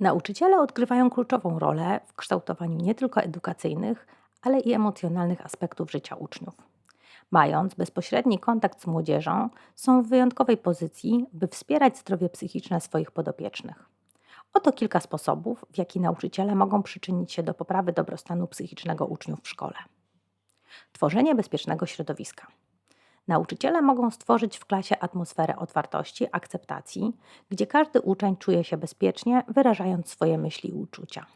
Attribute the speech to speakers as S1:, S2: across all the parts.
S1: Nauczyciele odgrywają kluczową rolę w kształtowaniu nie tylko edukacyjnych, ale i emocjonalnych aspektów życia uczniów. Mając bezpośredni kontakt z młodzieżą, są w wyjątkowej pozycji, by wspierać zdrowie psychiczne swoich podopiecznych. Oto kilka sposobów, w jaki nauczyciele mogą przyczynić się do poprawy dobrostanu psychicznego uczniów w szkole. Tworzenie bezpiecznego środowiska. Nauczyciele mogą stworzyć w klasie atmosferę otwartości, akceptacji, gdzie każdy uczeń czuje się bezpiecznie, wyrażając swoje myśli i uczucia.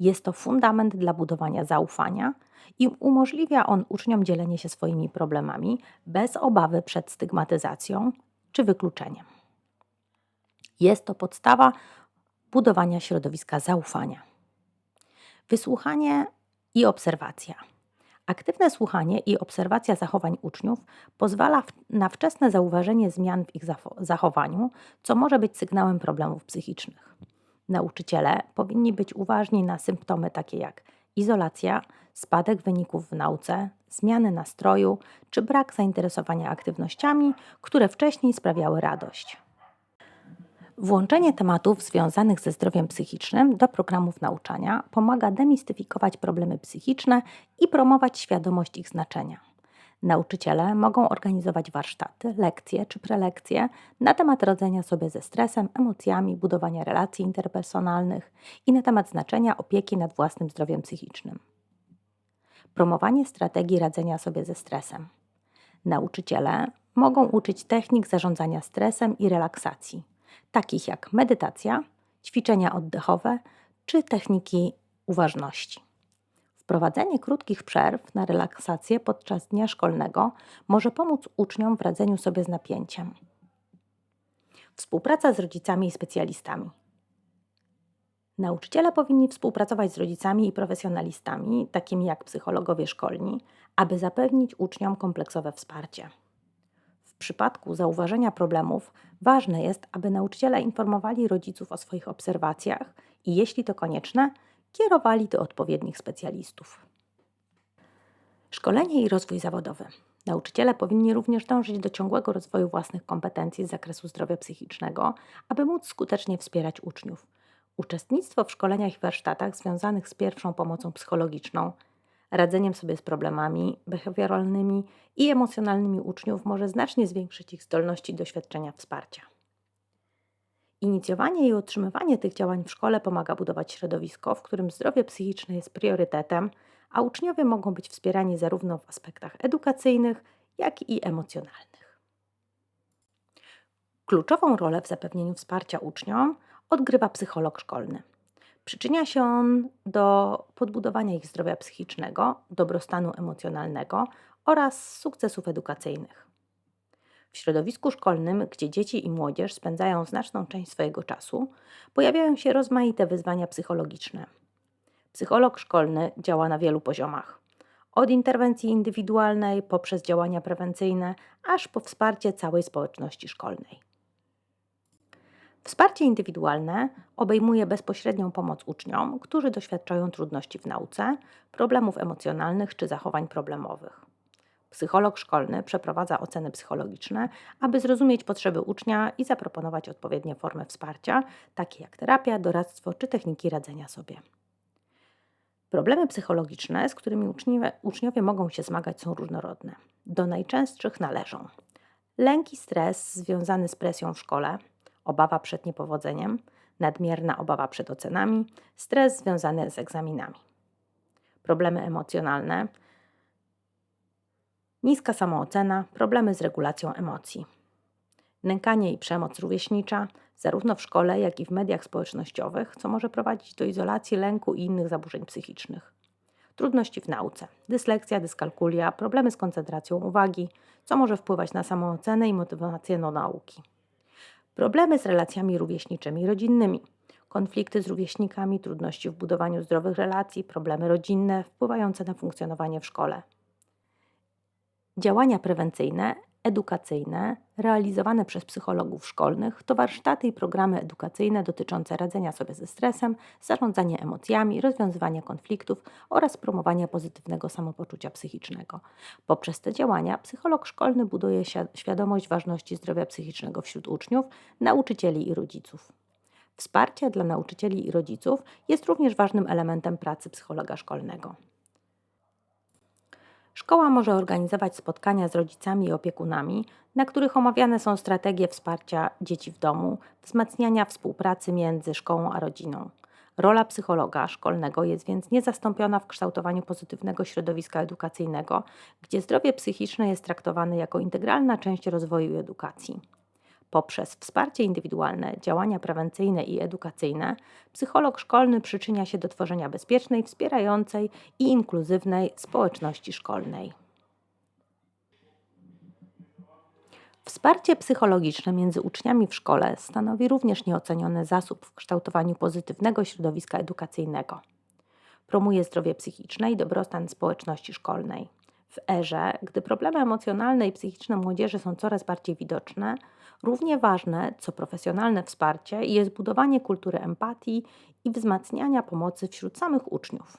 S1: Jest to fundament dla budowania zaufania i umożliwia on uczniom dzielenie się swoimi problemami bez obawy przed stygmatyzacją czy wykluczeniem. Jest to podstawa budowania środowiska zaufania. Wysłuchanie i obserwacja. Aktywne słuchanie i obserwacja zachowań uczniów pozwala na wczesne zauważenie zmian w ich zachowaniu, co może być sygnałem problemów psychicznych. Nauczyciele powinni być uważni na symptomy takie jak izolacja, spadek wyników w nauce, zmiany nastroju czy brak zainteresowania aktywnościami, które wcześniej sprawiały radość. Włączenie tematów związanych ze zdrowiem psychicznym do programów nauczania pomaga demistyfikować problemy psychiczne i promować świadomość ich znaczenia. Nauczyciele mogą organizować warsztaty, lekcje czy prelekcje na temat radzenia sobie ze stresem, emocjami, budowania relacji interpersonalnych i na temat znaczenia opieki nad własnym zdrowiem psychicznym. Promowanie strategii radzenia sobie ze stresem. Nauczyciele mogą uczyć technik zarządzania stresem i relaksacji takich jak medytacja, ćwiczenia oddechowe czy techniki uważności. Wprowadzenie krótkich przerw na relaksację podczas dnia szkolnego może pomóc uczniom w radzeniu sobie z napięciem. Współpraca z rodzicami i specjalistami. Nauczyciele powinni współpracować z rodzicami i profesjonalistami, takimi jak psychologowie szkolni, aby zapewnić uczniom kompleksowe wsparcie przypadku zauważenia problemów ważne jest, aby nauczyciele informowali rodziców o swoich obserwacjach i, jeśli to konieczne, kierowali do odpowiednich specjalistów. Szkolenie i rozwój zawodowy. Nauczyciele powinni również dążyć do ciągłego rozwoju własnych kompetencji z zakresu zdrowia psychicznego, aby móc skutecznie wspierać uczniów. Uczestnictwo w szkoleniach i warsztatach związanych z pierwszą pomocą psychologiczną radzeniem sobie z problemami behawioralnymi i emocjonalnymi uczniów może znacznie zwiększyć ich zdolności doświadczenia wsparcia. Inicjowanie i utrzymywanie tych działań w szkole pomaga budować środowisko, w którym zdrowie psychiczne jest priorytetem, a uczniowie mogą być wspierani zarówno w aspektach edukacyjnych, jak i emocjonalnych. Kluczową rolę w zapewnieniu wsparcia uczniom odgrywa psycholog szkolny. Przyczynia się on do podbudowania ich zdrowia psychicznego, dobrostanu emocjonalnego oraz sukcesów edukacyjnych. W środowisku szkolnym, gdzie dzieci i młodzież spędzają znaczną część swojego czasu, pojawiają się rozmaite wyzwania psychologiczne. Psycholog szkolny działa na wielu poziomach. Od interwencji indywidualnej poprzez działania prewencyjne, aż po wsparcie całej społeczności szkolnej. Wsparcie indywidualne obejmuje bezpośrednią pomoc uczniom, którzy doświadczają trudności w nauce, problemów emocjonalnych czy zachowań problemowych. Psycholog szkolny przeprowadza oceny psychologiczne, aby zrozumieć potrzeby ucznia i zaproponować odpowiednie formy wsparcia, takie jak terapia, doradztwo czy techniki radzenia sobie. Problemy psychologiczne, z którymi uczniowie, uczniowie mogą się zmagać, są różnorodne. Do najczęstszych należą lęk i stres związany z presją w szkole, obawa przed niepowodzeniem, nadmierna obawa przed ocenami, stres związany z egzaminami. Problemy emocjonalne, niska samoocena, problemy z regulacją emocji. Nękanie i przemoc rówieśnicza, zarówno w szkole, jak i w mediach społecznościowych, co może prowadzić do izolacji, lęku i innych zaburzeń psychicznych. Trudności w nauce, dyslekcja, dyskalkulia, problemy z koncentracją uwagi, co może wpływać na samoocenę i motywację do nauki. Problemy z relacjami rówieśniczymi i rodzinnymi. Konflikty z rówieśnikami, trudności w budowaniu zdrowych relacji, problemy rodzinne wpływające na funkcjonowanie w szkole. Działania prewencyjne edukacyjne realizowane przez psychologów szkolnych to warsztaty i programy edukacyjne dotyczące radzenia sobie ze stresem, zarządzania emocjami, rozwiązywania konfliktów oraz promowania pozytywnego samopoczucia psychicznego. Poprzez te działania psycholog szkolny buduje świadomość ważności zdrowia psychicznego wśród uczniów, nauczycieli i rodziców. Wsparcie dla nauczycieli i rodziców jest również ważnym elementem pracy psychologa szkolnego. Szkoła może organizować spotkania z rodzicami i opiekunami, na których omawiane są strategie wsparcia dzieci w domu, wzmacniania współpracy między szkołą a rodziną. Rola psychologa szkolnego jest więc niezastąpiona w kształtowaniu pozytywnego środowiska edukacyjnego, gdzie zdrowie psychiczne jest traktowane jako integralna część rozwoju edukacji. Poprzez wsparcie indywidualne, działania prewencyjne i edukacyjne, psycholog szkolny przyczynia się do tworzenia bezpiecznej, wspierającej i inkluzywnej społeczności szkolnej. Wsparcie psychologiczne między uczniami w szkole stanowi również nieoceniony zasób w kształtowaniu pozytywnego środowiska edukacyjnego. Promuje zdrowie psychiczne i dobrostan społeczności szkolnej. W erze, gdy problemy emocjonalne i psychiczne młodzieży są coraz bardziej widoczne, równie ważne co profesjonalne wsparcie jest budowanie kultury empatii i wzmacniania pomocy wśród samych uczniów.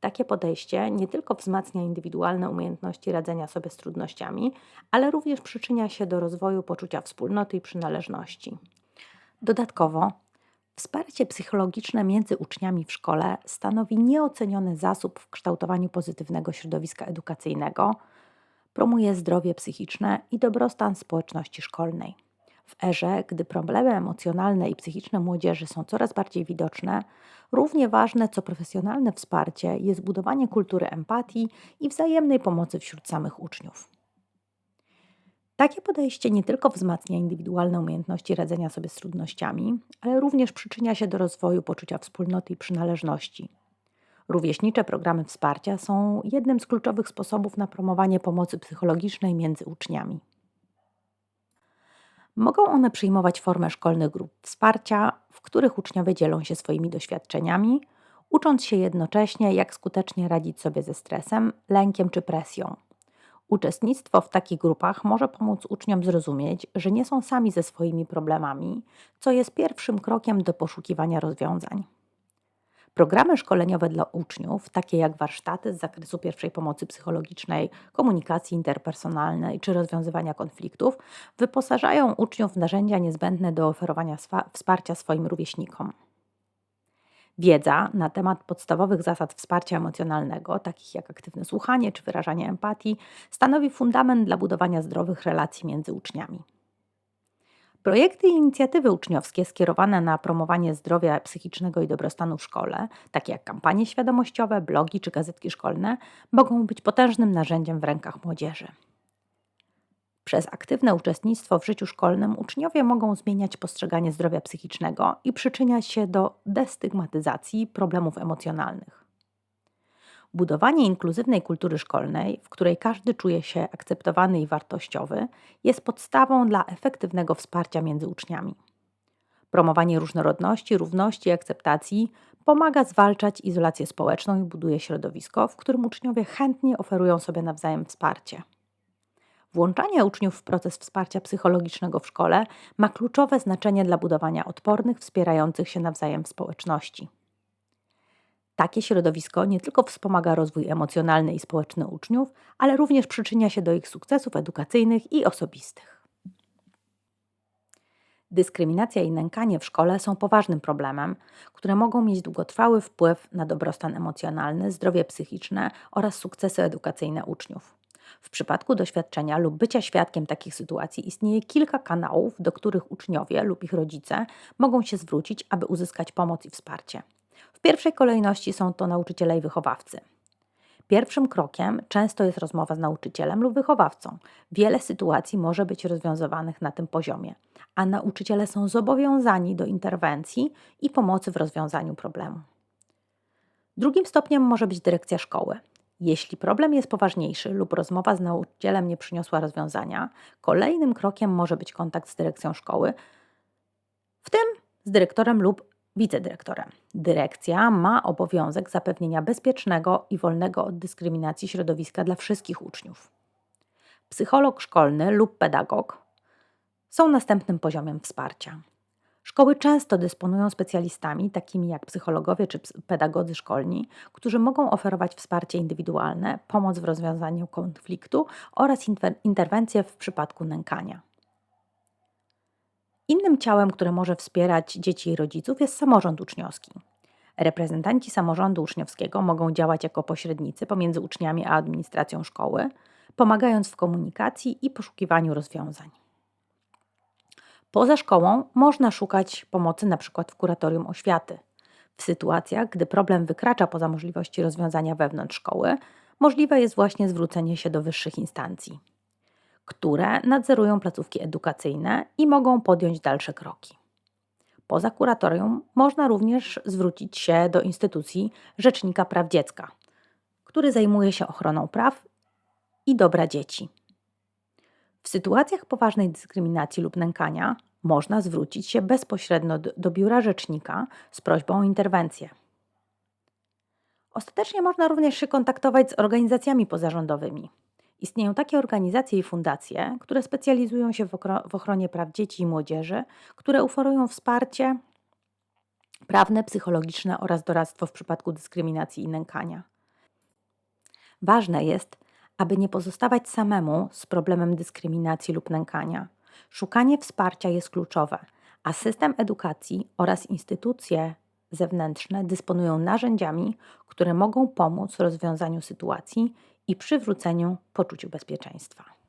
S1: Takie podejście nie tylko wzmacnia indywidualne umiejętności radzenia sobie z trudnościami, ale również przyczynia się do rozwoju poczucia wspólnoty i przynależności. Dodatkowo, wsparcie psychologiczne między uczniami w szkole stanowi nieoceniony zasób w kształtowaniu pozytywnego środowiska edukacyjnego, promuje zdrowie psychiczne i dobrostan społeczności szkolnej. W erze, gdy problemy emocjonalne i psychiczne młodzieży są coraz bardziej widoczne, równie ważne co profesjonalne wsparcie jest budowanie kultury empatii i wzajemnej pomocy wśród samych uczniów. Takie podejście nie tylko wzmacnia indywidualne umiejętności radzenia sobie z trudnościami, ale również przyczynia się do rozwoju poczucia wspólnoty i przynależności. Rówieśnicze programy wsparcia są jednym z kluczowych sposobów na promowanie pomocy psychologicznej między uczniami. Mogą one przyjmować formę szkolnych grup wsparcia, w których uczniowie dzielą się swoimi doświadczeniami, ucząc się jednocześnie, jak skutecznie radzić sobie ze stresem, lękiem czy presją. Uczestnictwo w takich grupach może pomóc uczniom zrozumieć, że nie są sami ze swoimi problemami, co jest pierwszym krokiem do poszukiwania rozwiązań. Programy szkoleniowe dla uczniów, takie jak warsztaty z zakresu pierwszej pomocy psychologicznej, komunikacji interpersonalnej czy rozwiązywania konfliktów, wyposażają uczniów w narzędzia niezbędne do oferowania wsparcia swoim rówieśnikom. Wiedza na temat podstawowych zasad wsparcia emocjonalnego, takich jak aktywne słuchanie czy wyrażanie empatii, stanowi fundament dla budowania zdrowych relacji między uczniami. Projekty i inicjatywy uczniowskie skierowane na promowanie zdrowia psychicznego i dobrostanu w szkole, takie jak kampanie świadomościowe, blogi czy gazetki szkolne, mogą być potężnym narzędziem w rękach młodzieży. Przez aktywne uczestnictwo w życiu szkolnym uczniowie mogą zmieniać postrzeganie zdrowia psychicznego i przyczyniać się do destygmatyzacji problemów emocjonalnych. Budowanie inkluzywnej kultury szkolnej, w której każdy czuje się akceptowany i wartościowy, jest podstawą dla efektywnego wsparcia między uczniami. Promowanie różnorodności, równości i akceptacji pomaga zwalczać izolację społeczną i buduje środowisko, w którym uczniowie chętnie oferują sobie nawzajem wsparcie. Włączanie uczniów w proces wsparcia psychologicznego w szkole ma kluczowe znaczenie dla budowania odpornych, wspierających się nawzajem społeczności. Takie środowisko nie tylko wspomaga rozwój emocjonalny i społeczny uczniów, ale również przyczynia się do ich sukcesów edukacyjnych i osobistych. Dyskryminacja i nękanie w szkole są poważnym problemem, które mogą mieć długotrwały wpływ na dobrostan emocjonalny, zdrowie psychiczne oraz sukcesy edukacyjne uczniów. W przypadku doświadczenia lub bycia świadkiem takich sytuacji istnieje kilka kanałów, do których uczniowie lub ich rodzice mogą się zwrócić, aby uzyskać pomoc i wsparcie. W pierwszej kolejności są to nauczyciele i wychowawcy. Pierwszym krokiem często jest rozmowa z nauczycielem lub wychowawcą. Wiele sytuacji może być rozwiązywanych na tym poziomie, a nauczyciele są zobowiązani do interwencji i pomocy w rozwiązaniu problemu. Drugim stopniem może być dyrekcja szkoły. Jeśli problem jest poważniejszy lub rozmowa z nauczycielem nie przyniosła rozwiązania, kolejnym krokiem może być kontakt z dyrekcją szkoły, w tym z dyrektorem lub wicedyrektorem. Dyrekcja ma obowiązek zapewnienia bezpiecznego i wolnego od dyskryminacji środowiska dla wszystkich uczniów. Psycholog szkolny lub pedagog są następnym poziomem wsparcia. Szkoły często dysponują specjalistami, takimi jak psychologowie czy pedagodzy szkolni, którzy mogą oferować wsparcie indywidualne, pomoc w rozwiązaniu konfliktu oraz interwencje w przypadku nękania. Innym ciałem, które może wspierać dzieci i rodziców, jest samorząd uczniowski. Reprezentanci samorządu uczniowskiego mogą działać jako pośrednicy pomiędzy uczniami a administracją szkoły, pomagając w komunikacji i poszukiwaniu rozwiązań. Poza szkołą można szukać pomocy np. w kuratorium oświaty. W sytuacjach, gdy problem wykracza poza możliwości rozwiązania wewnątrz szkoły, możliwe jest właśnie zwrócenie się do wyższych instancji, które nadzorują placówki edukacyjne i mogą podjąć dalsze kroki. Poza kuratorium można również zwrócić się do instytucji Rzecznika Praw Dziecka, który zajmuje się ochroną praw i dobra dzieci. W sytuacjach poważnej dyskryminacji lub nękania można zwrócić się bezpośrednio do, biura rzecznika z prośbą o interwencję. Ostatecznie można również się kontaktować z organizacjami pozarządowymi. Istnieją takie organizacje i fundacje, które specjalizują się w ochronie praw dzieci i młodzieży, które oferują wsparcie prawne, psychologiczne oraz doradztwo w przypadku dyskryminacji i nękania. Ważne jest, aby nie pozostawać samemu z problemem dyskryminacji lub nękania. Szukanie wsparcia jest kluczowe, a system edukacji oraz instytucje zewnętrzne dysponują narzędziami, które mogą pomóc w rozwiązaniu sytuacji i przywróceniu poczuciu bezpieczeństwa.